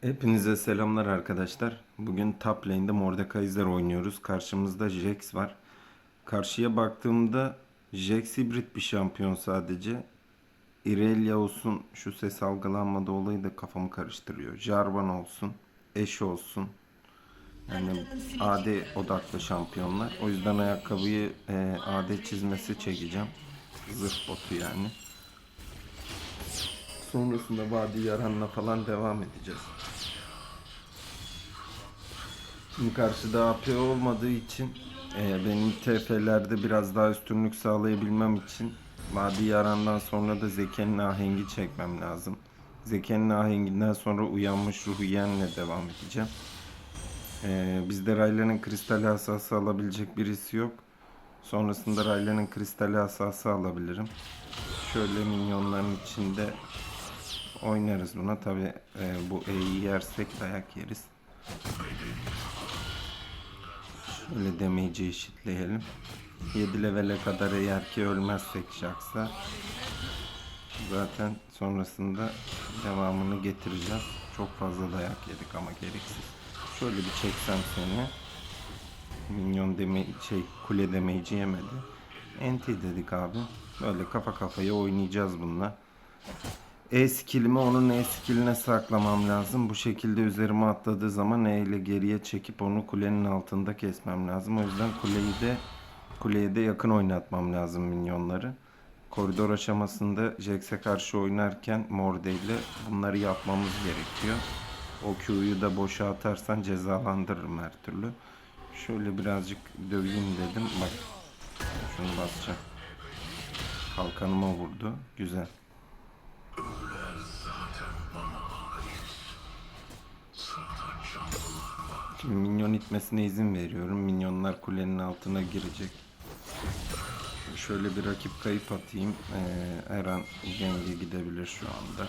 Hepinize selamlar arkadaşlar. Bugün top lane'de Mordekaiser oynuyoruz. Karşımızda Jax var. Karşıya baktığımda Jax hibrit bir şampiyon sadece. Irelia olsun, şu ses algılanma olayı da kafamı karıştırıyor. Jarvan olsun, Ashe olsun. Yani AD odaklı şampiyonlar. O yüzden ayakkabıyı e, AD çizmesi çekeceğim. Zırh botu yani. Sonrasında Vadi Yaran'la falan devam edeceğiz. Şimdi karşıda AP olmadığı için e, benim TF'lerde biraz daha üstünlük sağlayabilmem için Vadi Yaran'dan sonra da Zeke'nin ahengi çekmem lazım. Zeke'nin ahenginden sonra uyanmış ruhu yenle devam edeceğim. E, bizde Raylan'ın kristal asası alabilecek birisi yok. Sonrasında Raylan'ın kristal asası alabilirim. Şöyle minyonların içinde oynarız buna. Tabi e, bu E'yi yersek dayak yeriz. Şöyle damage'i eşitleyelim. 7 levele kadar eğer ki ölmezsek Jax'a zaten sonrasında devamını getireceğiz. Çok fazla dayak yedik ama gereksiz. Şöyle bir çeksem seni. Minyon deme şey kule damage'i yemedi. Enti dedik abi. Böyle kafa kafaya oynayacağız bununla. E skillimi onun E skilline saklamam lazım. Bu şekilde üzerime atladığı zaman E ile geriye çekip onu kulenin altında kesmem lazım. O yüzden kuleyi de kuleye de yakın oynatmam lazım minyonları. Koridor aşamasında Jax'e karşı oynarken Morde ile bunları yapmamız gerekiyor. O Q'yu da boşa atarsan cezalandırırım her türlü. Şöyle birazcık döveyim dedim. Bak şunu basacağım. Kalkanıma vurdu. Güzel. Şimdi minyon itmesine izin veriyorum. Minyonlar kulenin altına girecek. Şöyle bir rakip kayıp atayım. Ee, her an gidebilir şu anda.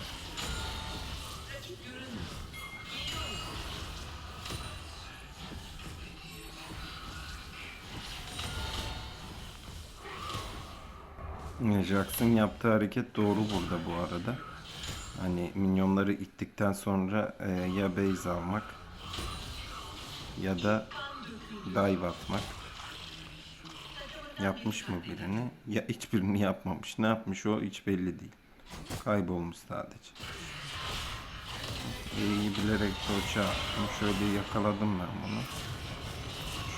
Jackson yaptığı hareket doğru burada bu arada. Hani minyonları ittikten sonra e, ya base almak ya da dive atmak. Yapmış mı birini? Ya hiçbirini yapmamış. Ne yapmış o hiç belli değil. Kaybolmuş sadece. İyi bilerek attım. Şöyle yakaladım ben bunu.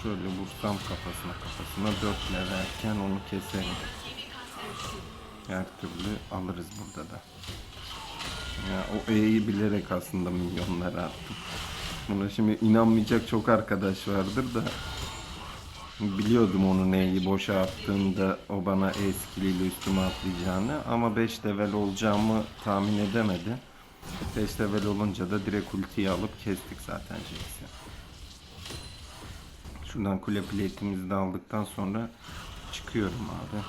Şöyle vursam kafasına kafasına dört levelken onu keserim. Her türlü alırız burada da. Ya o E'yi bilerek aslında milyonlara attım. Buna şimdi inanmayacak çok arkadaş vardır da biliyordum onun E'yi boşa attığında o bana E skilliyle üstüme atlayacağını ama 5 level olacağımı tahmin edemedi. 5 level olunca da direkt ultiyi alıp kestik zaten Jax'i. Şuradan kule plate'imizi de aldıktan sonra çıkıyorum abi.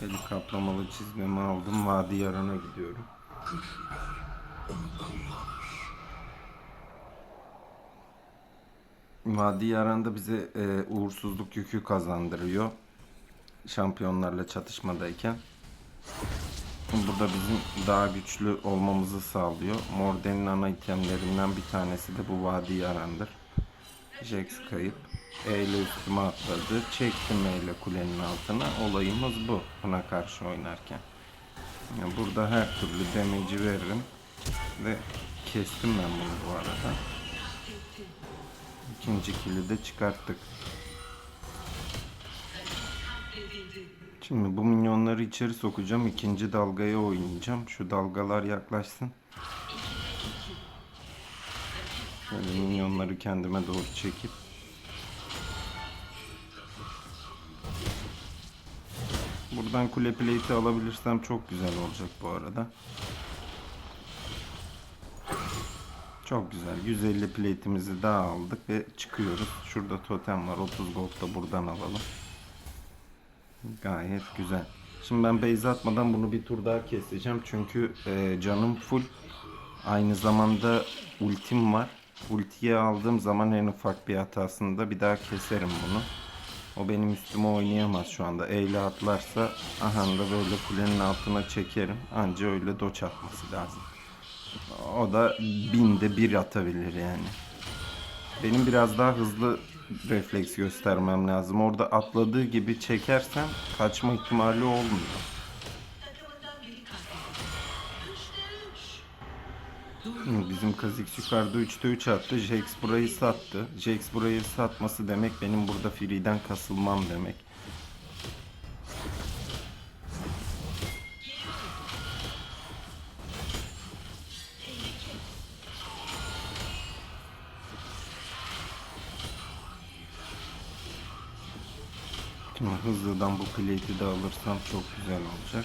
Çelik kaplamalı çizmemi aldım. Vadi Yaran'a gidiyorum. Vadi Yaran'da bize e, uğursuzluk yükü kazandırıyor. Şampiyonlarla çatışmadayken. Burada bizim daha güçlü olmamızı sağlıyor. Morden'in ana itemlerinden bir tanesi de bu Vadi Yaran'dır. Jax kayıp. E ile üstüme atladı. Çektim E ile kulenin altına. Olayımız bu. Buna karşı oynarken. Yani burada her türlü damage'i veririm. Ve kestim ben bunu bu arada. İkinci kili de çıkarttık. Şimdi bu minyonları içeri sokacağım. İkinci dalgaya oynayacağım. Şu dalgalar yaklaşsın. Şöyle minyonları kendime doğru çekip Buradan kule plate'i alabilirsem çok güzel olacak bu arada. Çok güzel. 150 plate'imizi daha aldık ve çıkıyoruz. Şurada totem var. 30 gold da buradan alalım. Gayet güzel. Şimdi ben base atmadan bunu bir tur daha keseceğim. Çünkü e, canım full. Aynı zamanda ultim var. Ultiye aldığım zaman en ufak bir hatasında bir daha keserim bunu. O benim üstüme oynayamaz şu anda. Eyle atlarsa aha da böyle kulenin altına çekerim. Anca öyle doç atması lazım. O da binde bir atabilir yani. Benim biraz daha hızlı refleks göstermem lazım. Orada atladığı gibi çekersem kaçma ihtimali olmuyor. Bizim Kazix yukarıda 3'te 3 attı. Jax burayı sattı. Jax burayı satması demek benim burada free'den kasılmam demek. Şimdi hızlıdan bu plate'i de alırsam çok güzel olacak.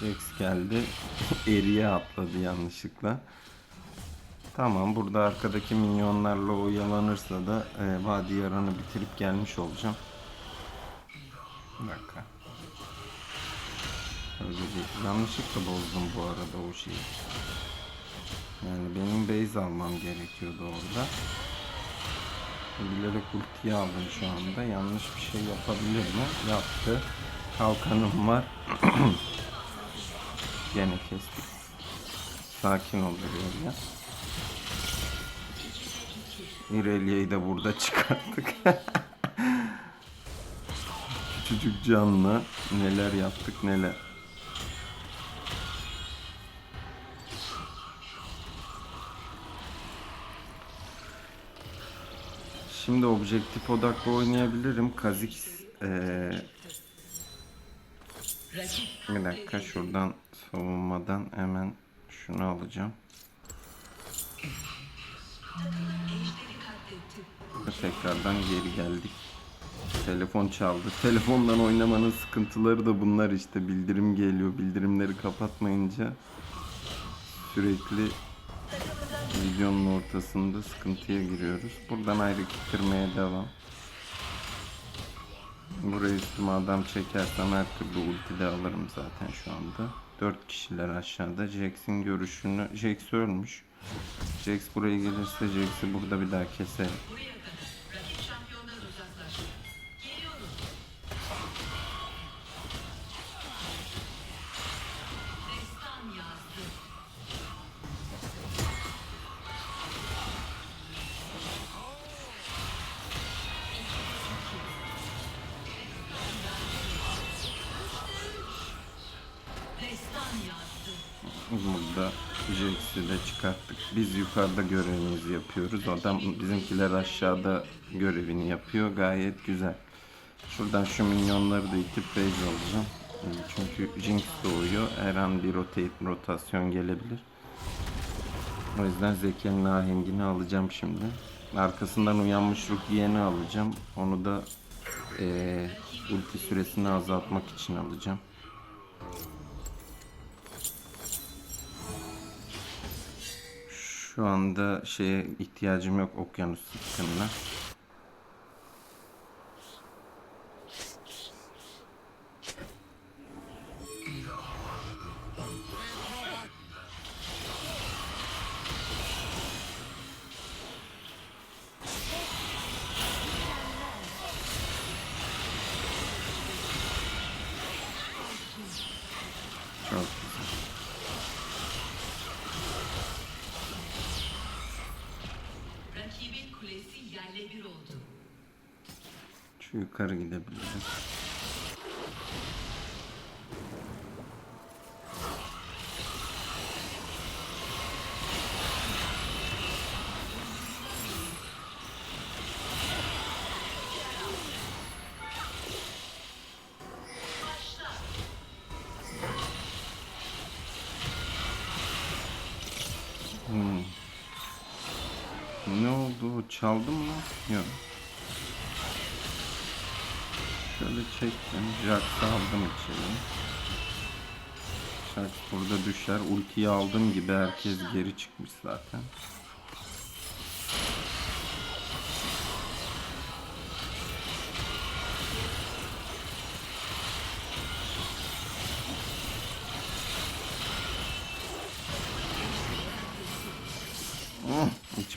Jax geldi. Eriye atladı yanlışlıkla. Tamam burada arkadaki minyonlarla oyalanırsa da e, Vadi Yaran'ı bitirip gelmiş olacağım. Bir dakika. Değil. Yanlışlıkla bozdum bu arada o şeyi. Yani benim base almam gerekiyordu orada. Bilerek ultiyi aldım şu anda. Yanlış bir şey yapabilir mi? Yaptı. Kalkanım var. Gene kestik. Sakin ol ya. İrelia'yı da burada çıkarttık. Küçücük canlı neler yaptık neler. Şimdi objektif odaklı oynayabilirim. Kazix eee bir dakika şuradan savunmadan hemen şunu alacağım. Tekrardan geri geldik. Telefon çaldı. Telefondan oynamanın sıkıntıları da bunlar işte. Bildirim geliyor. Bildirimleri kapatmayınca sürekli videonun ortasında sıkıntıya giriyoruz. Buradan ayrı kitirmeye devam. Buraya üstüme adam çekersem her türlü ulti de alırım zaten şu anda. 4 kişiler aşağıda. Jax'in görüşünü... Jax ölmüş. Jax buraya gelirse Jax'i burada bir daha keserim. Burada Jax'i de çıkarttık. Biz yukarıda görevimizi yapıyoruz. Adam bizimkiler aşağıda görevini yapıyor. Gayet güzel. Şuradan şu minyonları da itip base alacağım. Çünkü Jinx doğuyor. Her an bir rotate, rotasyon gelebilir. O yüzden Zeki'nin ahengini alacağım şimdi. Arkasından uyanmış Rukiye'ni alacağım. Onu da eee, ulti süresini azaltmak için alacağım. Şu anda şeye ihtiyacım yok okyanus sıkkınına. Yerle bir oldu. Şu yukarı gidebiliriz. Hmm. Ne oldu? Çaldım mı? Yok. Şöyle çektim. Jax'ı aldım içeri. Jax burada düşer. Ultiyi aldığım gibi herkes geri çıkmış zaten.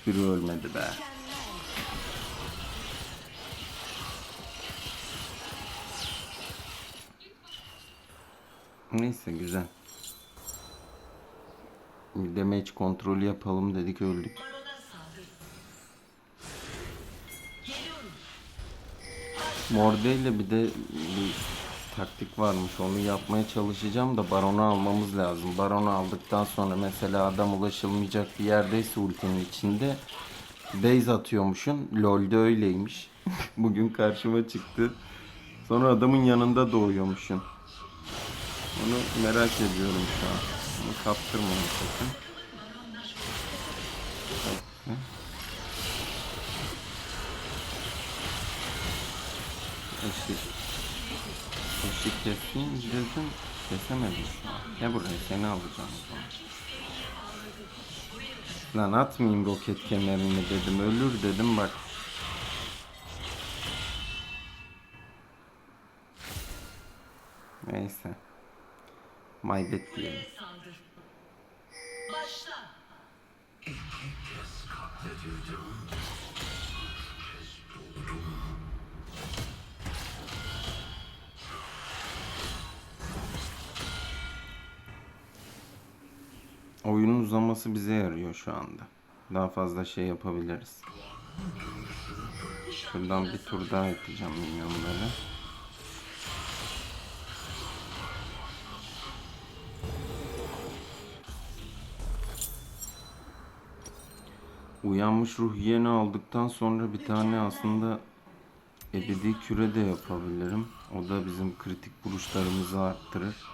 hiçbiri ölmedi be. Neyse güzel. Damage kontrolü yapalım dedik öldük. Morde ile bir de bir taktik varmış. Onu yapmaya çalışacağım da baronu almamız lazım. Baronu aldıktan sonra mesela adam ulaşılmayacak bir yerdeyse ultinin içinde base atıyormuşsun. LoL'de öyleymiş. Bugün karşıma çıktı. Sonra adamın yanında doğuyormuşsun. Onu merak ediyorum şu an. Onu kaptırmayın sakın. Bekle. Keseyim dedim. Kesemedim şu an. Gel buraya seni alacağım o zaman. Lan atmayayım roket kemerini dedim. Ölür dedim bak. Neyse. Maybet diyelim. Başla. Oyunun uzaması bize yarıyor şu anda. Daha fazla şey yapabiliriz. Şuradan bir tur daha yapacağım minyonları. Uyanmış ruh yeni aldıktan sonra bir tane aslında ebedi küre de yapabilirim. O da bizim kritik vuruşlarımızı arttırır.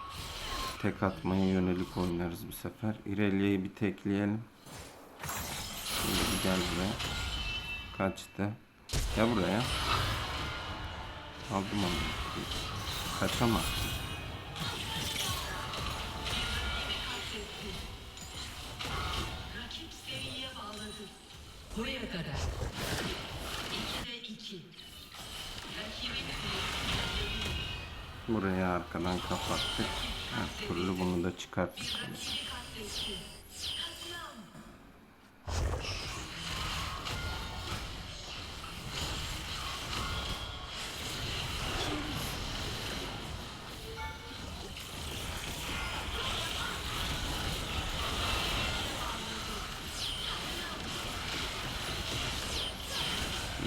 Tek atmaya yönelik oynarız bu sefer. İrelia'yı bir tekleyelim. Şimdi bir gel buraya. Kaçtı. Gel buraya. Aldım onu. Kaçamaz. Buraya kadar. Buraya arkadan kapattık. Her türlü bunu da çıkarttık.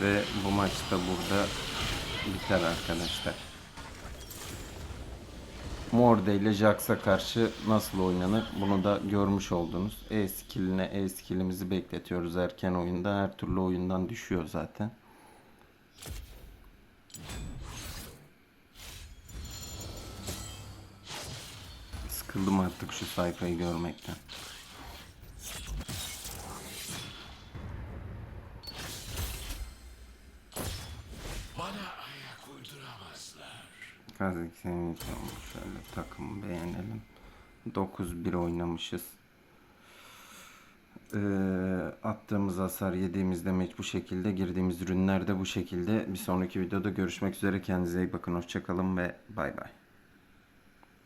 Ve bu maçta burada biter arkadaşlar. Morde ile Jax'a karşı nasıl oynanır bunu da görmüş oldunuz. E skilline E skillimizi bekletiyoruz erken oyunda. Her türlü oyundan düşüyor zaten. Sıkıldım artık şu sayfayı görmekten. Olmuş. Şöyle takım beğenelim. 9-1 oynamışız. Ee, attığımız hasar, yediğimiz demeç bu şekilde, girdiğimiz ürünler de bu şekilde. Bir sonraki videoda görüşmek üzere. Kendinize iyi bakın. Hoşçakalın ve bay bay.